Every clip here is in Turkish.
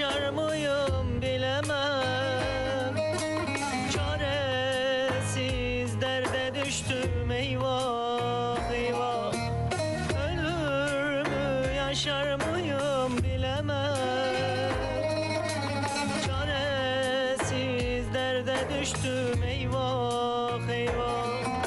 yaşar mıyım bilemem. Çaresiz derde düştüm eyvah eyvah. Ölür mü yaşar mıyım bilemem. Çaresiz derde düştüm eyvah eyvah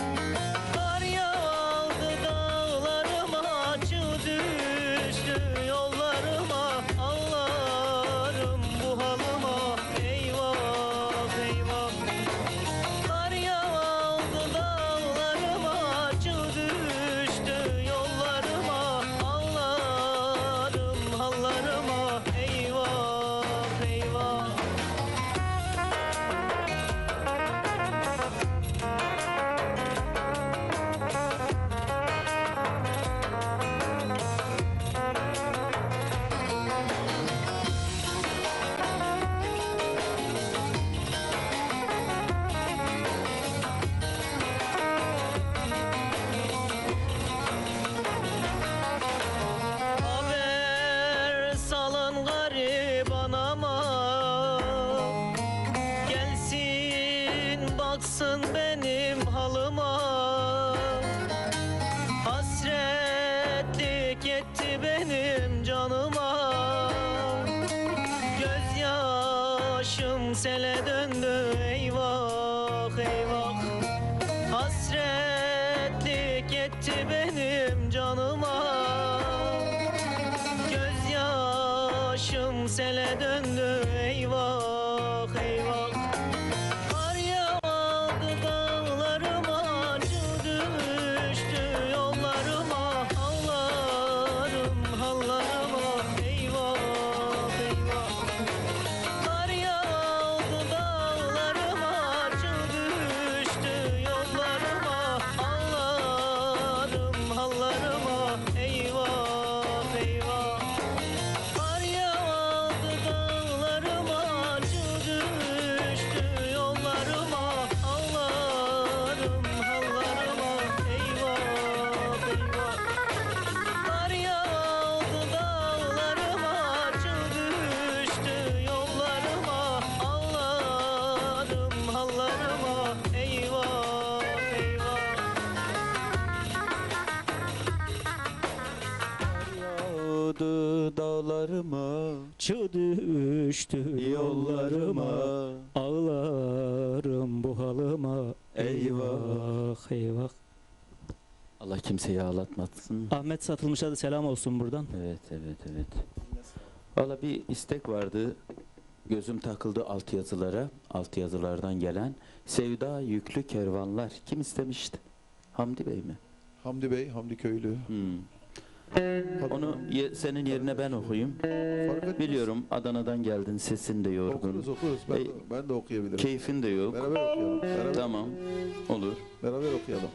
benim halıma. Hasretlik etti benim canıma. Gözyaşım sele döndü eyvah eyvah. Hasretlik etti benim canıma Hallarıma eyvah eyvah Yağdı dağlarıma Çığ düştü yollarıma Ağlarım bu halıma Eyvah. eyvah Allah kimseyi ağlatmasın. Ahmet Satılmış'a da selam olsun buradan Evet evet evet. Valla bir istek vardı. Gözüm takıldı alt yazılara. Alt yazılardan gelen. Sevda yüklü kervanlar. Kim istemişti? Hamdi Bey mi? Hamdi Bey, Hamdi Köylü. Hmm. Onu ye- senin yerine ben okuyayım. Biliyorum Adana'dan geldin sesin de yorgun. Okuruz okuruz. Ben, Ey- de, ben de okuyabilirim. Keyfin de yok. Beraber okuyalım. Beraber, Tamam. Olur. beraber okuyalım.